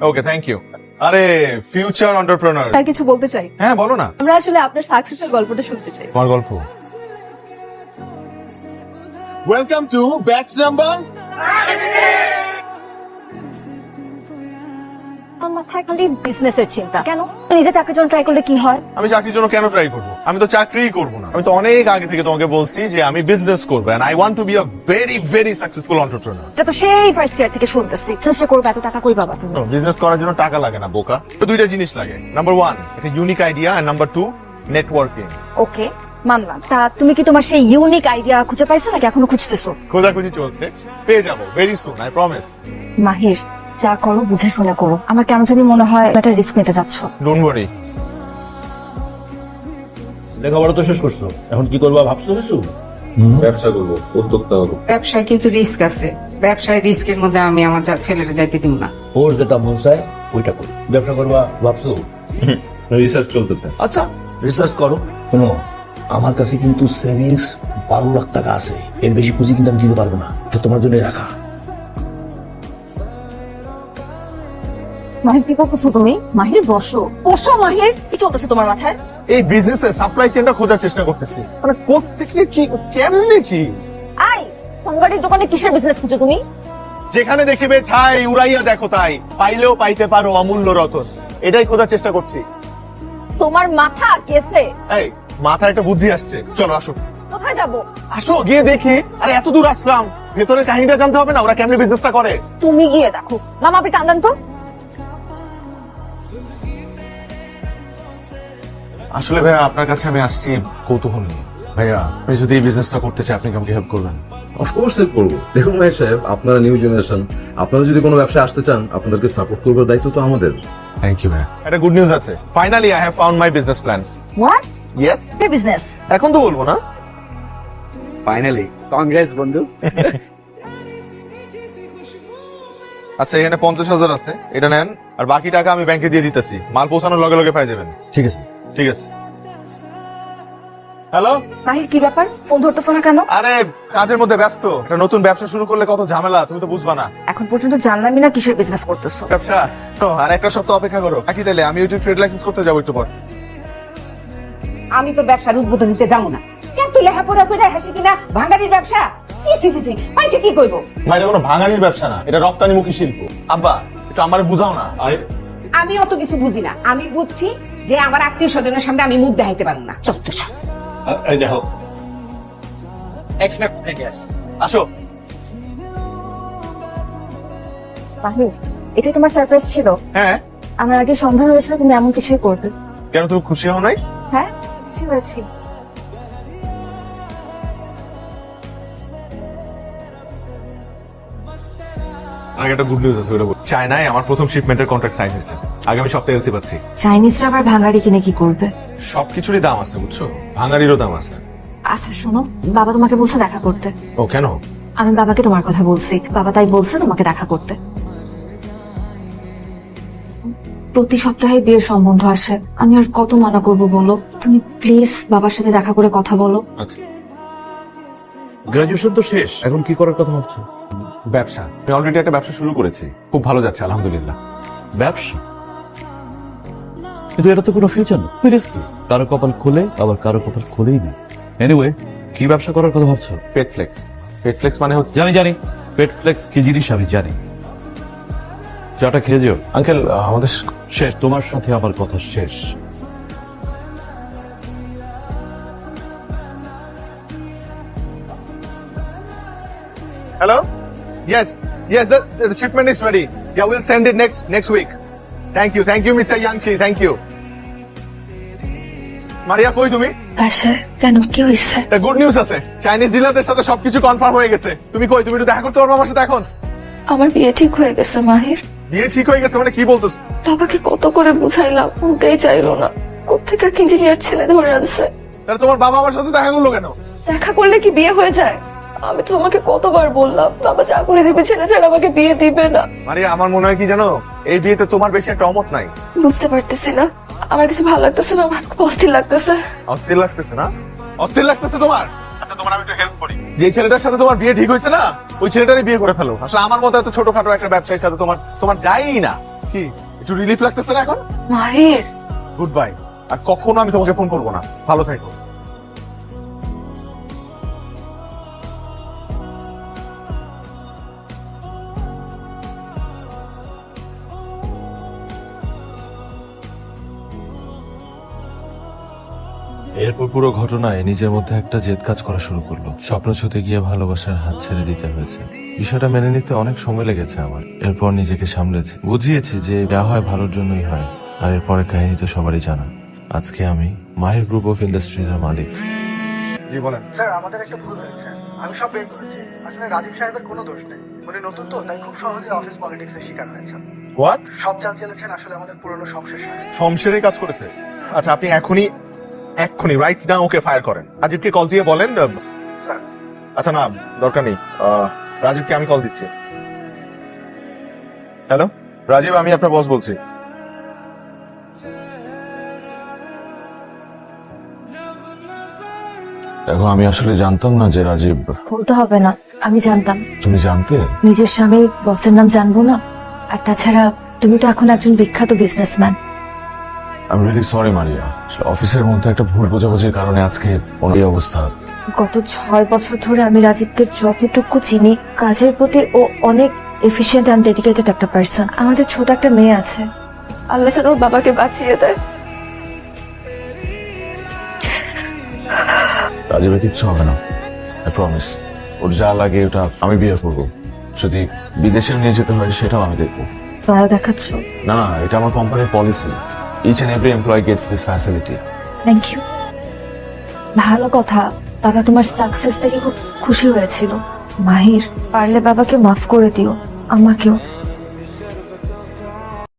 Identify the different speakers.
Speaker 1: Okay thank you আরে future entrepreneur
Speaker 2: তার কিছু বলতে চাই?
Speaker 1: হ্যাঁ বলো না।
Speaker 2: আমরা আসলে আপনার সাকসেসের গল্পটা শুনতে চাই।
Speaker 1: তোমার গল্প?
Speaker 3: ওয়েলকাম টু ব্যাচ নাম্বার
Speaker 4: মাথায় খালি বিজনেসের চিন্তা। কেন? নিজে চাকরির জন্য ট্রাই করলে কি হয়?
Speaker 1: আমি চাকরির জন্য কেন ট্রাই করব? আমি তো চাকরিই করব না। আমি তো অনেক আগে থেকে তোমাকে বলছি যে আমি বিজনেস করব and I want to be a very very successful entrepreneur
Speaker 4: এটা তো সেই ফার্স্ট ইয়ার থেকে শুনতেছি। চেষ্টা করবে এত টাকা কই বাবা তুমি?
Speaker 1: বিজনেস করার জন্য টাকা লাগে না বোকা। তো দুইটা জিনিস লাগে। নাম্বার ওয়ান একটা unique idea and number two networking
Speaker 4: okay মানলাম। তা তুমি কি তোমার সেই ইউনিক আইডিয়া খুঁজে পাইছো নাকি এখনও খুঁজতেছো?
Speaker 1: খোঁজাখুঁজি চলছে। পেয়ে যাব very soon I promise
Speaker 4: Mahir যা করো বুঝে শুনে করো। আমার কেন জানি মনে হয় একটা রিস্ক নিতে যাচ্ছ।
Speaker 1: ডোন্ট ওয়ারি
Speaker 5: লেখাপড়া তো শেষ করছ। এখন কি করবা ভাবছ কিছু?
Speaker 6: ব্যবসা করব উদ্যোক্তা হব।
Speaker 7: ব্যবসায় কিন্তু রিস্ক আছে। ব্যবসায় রিস্কের মধ্যে আমি আমার যা- ছেলেরা যাইতে দিব না।
Speaker 5: ওর যেটা মন চায় ওইটা করো। ব্যবসা করবা ভাবছ?
Speaker 6: রিসার্চ চলতেছে।
Speaker 5: আচ্ছা রিসার্চ করো। শোনো আমার কাছে কিন্তু সেভিংস বারো লাখ টাকা আছে। এর বেশি পুঁজি কিন্তু আমি দিতে পারব না। এটা তোমার জন্য রাখা।
Speaker 4: মাহির কি করতেছো তুমি? মাহির বসো। বসো মাহির। কি চলতেছে তোমার মাথায়?
Speaker 1: এই বিজনেসে সাপ্লাই চেনটা খোঁজার চেষ্টা করতেছি। মানে কি কেমনে কি?
Speaker 4: আই দোকানে কিসের বিজনেস খুঁজো তুমি?
Speaker 1: যেখানে দেখিবে ছাই উড়াইয়া দেখো তাই। পাইলেও পাইতে পারো অমূল্য রতন এটাই খোঁজার চেষ্টা করছি।
Speaker 4: তোমার মাথা কেসে
Speaker 1: এই মাথায় একটা বুদ্ধি আসছে। চলো আসো।
Speaker 4: কোথায় যাব?
Speaker 1: আসো গিয়ে দেখি। আরে এত দূর আসলাম। ভেতরের কাহিনীটা জানতে হবে না ওরা কেমনে বিজনেসটা করে?
Speaker 4: তুমি গিয়ে দেখো। মামা আপনি টান দেন তো।
Speaker 1: আসলে ভাইয়া আপনার কাছে আমি আসছি কৌতূহল নিয়ে। ভাইয়া আপনি যদি এই বিজনেসটা করতে চাই আপনি কি আমাকে হেল্প করবেন?
Speaker 6: অফকোর্স হেল্প করব। দেখুন ভাই সাহেব আপনারা নিউ জেনারেশন আপনারা যদি কোনো ব্যবসায় আসতে চান আপনাদেরকে সাপোর্ট করবার দায়িত্ব তো আমাদের।
Speaker 1: থ্যাংক ইউ ভাইয়া। একটা গুড নিউজ আছে। Finally I have found my business plan
Speaker 4: what
Speaker 1: yes
Speaker 4: business
Speaker 1: এখন তো বলব না।
Speaker 3: ফাইনালি কংগ্রেস বন্ধু।
Speaker 1: আচ্ছা এখানে পঞ্চাশ হাজার আছে এটা নেন। আর বাকি টাকা আমি ব্যাংকে দিয়ে দিতেছি। মাল পৌঁছানোর লগে লগে পাই যাবেন।
Speaker 5: ঠিক আছে।
Speaker 1: ঠিক আছে। হ্যালো
Speaker 4: মাহির কি ব্যাপার? ফোন ধরতেছো না কেন?
Speaker 1: আরে কাজের মধ্যে ব্যস্ত। একটা নতুন ব্যবসা শুরু করলে কত ঝামেলা তুমি তো বুঝবা না।
Speaker 4: এখন পর্যন্ত জানলামই না কিসের বিজনেস করতেছো।
Speaker 1: ব্যবসা? তো আর একটা সপ্তাহ অপেক্ষা করো। বাকি তাহলে আমি ওইটা ট্রেড লাইসেন্স করতে যাব একটু পর।
Speaker 7: আমি তো ব্যবসার উদ্বোধন দিতে যাব না। এত লেখাপড়া করে হাসি কিনা? ভাঙারির ব্যবসা? সি সি সি সি পাইছে কি কইবো?
Speaker 1: ভাই এটা কোনো ভাঙাড়ির ব্যবসা না এটা রপ্তানিমুখী শিল্প। আব্বা একটু আমার বুঝাও না।
Speaker 7: আমি অত কিছু বুঝি না। আমি বুঝছি যে আমার আত্মীয় স্বজনের সামনে আমি মুখ দেখাইতে পারব না। চত্ব সব
Speaker 5: দেখো।
Speaker 1: আসো।
Speaker 4: বাহির এটাই তোমার সারপ্রাইজ ছিল?
Speaker 1: হ্যাঁ।
Speaker 4: আমার আগে সন্ধ্যা হয়েছিল তুমি এমন কিছুই করবে।
Speaker 1: কেন তুমি খুশি হও নাই?
Speaker 4: হ্যাঁ খুশি হয়েছি।
Speaker 1: আগে একটা গুড নিউজ আছে ওটা চায়নায় আমার প্রথম শিপমেন্টের কন্ট্রাক্ট সাইন হয়েছে। আগামী সপ্তাহে এলসি পাচ্ছি।
Speaker 4: চাইনিজরা আবার ভাঙাড়ি কিনে কি করবে?
Speaker 1: সবকিছুরই দাম আছে বুঝছ? ভাঙারিরও দাম আছে।
Speaker 4: আচ্ছা শোনো বাবা তোমাকে বলছে দেখা করতে।
Speaker 1: ও কেন?
Speaker 4: আমি বাবাকে তোমার কথা বলছি। বাবা তাই বলছে তোমাকে দেখা করতে। প্রতি সপ্তাহে বিয়ের সম্বন্ধ আসে। আমি আর কত মানা করব বলো? তুমি প্লিজ বাবার সাথে দেখা করে কথা বলো।
Speaker 1: আচ্ছা।
Speaker 5: গ্রাজুয়েশন তো শেষ। এখন কি করার কথা ভাবছ?
Speaker 1: ব্যবসা। আমি অলরেডি একটা ব্যবসা শুরু করেছি। খুব ভালো যাচ্ছে আলহামদুলিল্লাহ।
Speaker 5: ব্যবসা? কিন্তু এটা তো কোনো ফিউচার না। রিস্কি কারও কপাল খুলে আবার কারও কপাল খুলেই না। এনিওয়ে কি ব্যবসা করার কথা ভাবছ?
Speaker 1: পেট ফ্লেক্স পেট ফ্লেক্স মানে হচ্ছে
Speaker 5: জানি জানি। পেট ফ্লেক্স কি জিনিস আমি জানি। চাটা খেয়ে যেও।
Speaker 1: আঙ্কেল আমাদের
Speaker 5: শেষ তোমার সাথে আমার কথা শেষ।
Speaker 1: Hello? Yes, yes, the, the shipment is ready. Yeah, we'll send it next next week. Thank you, thank you, Mr. Yangchi, thank you. Maria কই তুমি?
Speaker 2: বাসায় কেন কি হয়েছে?
Speaker 1: গুড নিউজ আছে চাইনিজ ডিলারদের সাথে সবকিছু কনফার্ম হয়ে গেছে। তুমি কই তুমি একটু দেখা করতে পারবে আমার সাথে এখন?
Speaker 2: আমার বিয়ে ঠিক হয়ে গেছে মাহির।
Speaker 1: বিয়ে ঠিক হয়ে গেছে মানে কি বলতেছ?
Speaker 2: বাবাকে কত করে বুঝাইলাম শুনতেই চাইলো না। কোথেকে ইঞ্জিনিয়ার ছেলে ধরে আনছে?
Speaker 1: তাহলে তোমার বাবা আমার সাথে দেখা করল কেন?
Speaker 2: দেখা করলে কি বিয়ে হয়ে যায়? আমি তো তোমাকে কতবার বললাম বাবা যা করে দিবে ছেলে ছাড়া আমাকে বিয়ে দিবে না।
Speaker 1: মারিয়া আমার মনে হয় কি জানো? এই বিয়েতে তোমার বেশি একটা অমত নাই।
Speaker 2: বুঝতে পারতেছি না। আমার কিছু ভালো লাগতেছে না আমার খুব অস্থির লাগতেছে।
Speaker 1: অস্থির লাগতেছে না? অস্থির লাগতেছে তোমার? আচ্ছা তোমার আমি একটু হেল্প করি। যে ছেলেটার সাথে তোমার বিয়ে ঠিক হয়েছে না ওই ছেলেটারই বিয়ে করে ফেলো। আসলে আমার মতো এত ছোটখাটো একটা ব্যবসায়ীর সাথে তোমার তোমার যাই না। কি একটু রিলিফ লাগতেছে না এখন?
Speaker 2: মাহির
Speaker 1: গুড বাই আর কখনো আমি তোমাকে ফোন করব না। ভালো থাকো।
Speaker 8: এরপর পুরো ঘটনায় নিজের মধ্যে একটা জেদ কাজ করা শুরু করল। স্বপ্ন ছুতে গিয়ে ভালোবাসার হাত ছেড়ে দিতে হয়েছে। বিষয়টা মেনে নিতে অনেক সময় লেগেছে আমার। এরপর নিজেকে সামলেছি। বুঝিয়েছি যে যা হয় ভালোর জন্যই হয়। আর এরপরের কাহিনী তো সবারই জানা। আজকে আমি মাহির গ্রুপ অফ ইন্ডাস্ট্রিজের মালিক।
Speaker 1: জি বলেন।
Speaker 9: স্যার আমাদের একটা ভুল হয়েছে। আমি সব বের করেছি। আসলে রাজীব সাহেবের কোনো দোষ নেই। উনি নতুন তো তাই খুব সহজে অফিস পলিটিক্স এর শিকার হয়েছেন।
Speaker 1: হোয়াট
Speaker 9: সব চাল চেলেছেন আসলে আমাদের পুরনো সংসার সাহেব
Speaker 1: শমশেরই কাজ করেছে। আচ্ছা আপনি এখনই এক্ষুনি রাইট না ওকে ফায়ার করেন। রাজীবকে কল দিয়ে বলেন আচ্ছা না দরকার নেই। রাজীবকে আমি কল দিচ্ছি। হ্যালো রাজীব আমি আপনার বস বলছি।
Speaker 8: দেখো আমি আসলে জানতাম না যে রাজীব
Speaker 4: বলতে হবে না আমি জানতাম।
Speaker 8: তুমি জানতে?
Speaker 4: নিজের স্বামীর বসের নাম জানব না? আর তাছাড়া তুমি তো এখন একজন বিখ্যাত বিজনেসম্যান
Speaker 8: আমি রিয়েলি সরি মারিয়া আসলে অফিসের মধ্যে একটা ভুল বোঝাবুঝির কারণে আজকে এই অবস্থা।
Speaker 4: গত ছয় বছর ধরে আমি রাজীবকে যতটুকু চিনি কাজের প্রতি ও অনেক এফিশিয়েন্ট অ্যান্ড ডেডিকেটেড একটা পার্সন আমাদের ছোট একটা মেয়ে আছে।
Speaker 2: আল্লাহ যেন ওর বাবাকে বাঁচিয়ে দেয়।
Speaker 8: রাজীবের কিচ্ছু হবে না। আই প্রমিস ওর যা লাগে ওটা আমি বিয়ে করব। যদি বিদেশে নিয়ে যেতে হয় সেটাও আমি দেখব।
Speaker 4: দয়া দেখাচ্ছ?
Speaker 8: না না এটা আমার কোম্পানির policy each and every employee gets this facility
Speaker 4: thank you ভালো কথা। বাবা তোমার সাকসেস দেখে খুব খুশি হয়েছিল। মাহির, পারলে বাবাকে মাফ করে দিও। আমাকেও।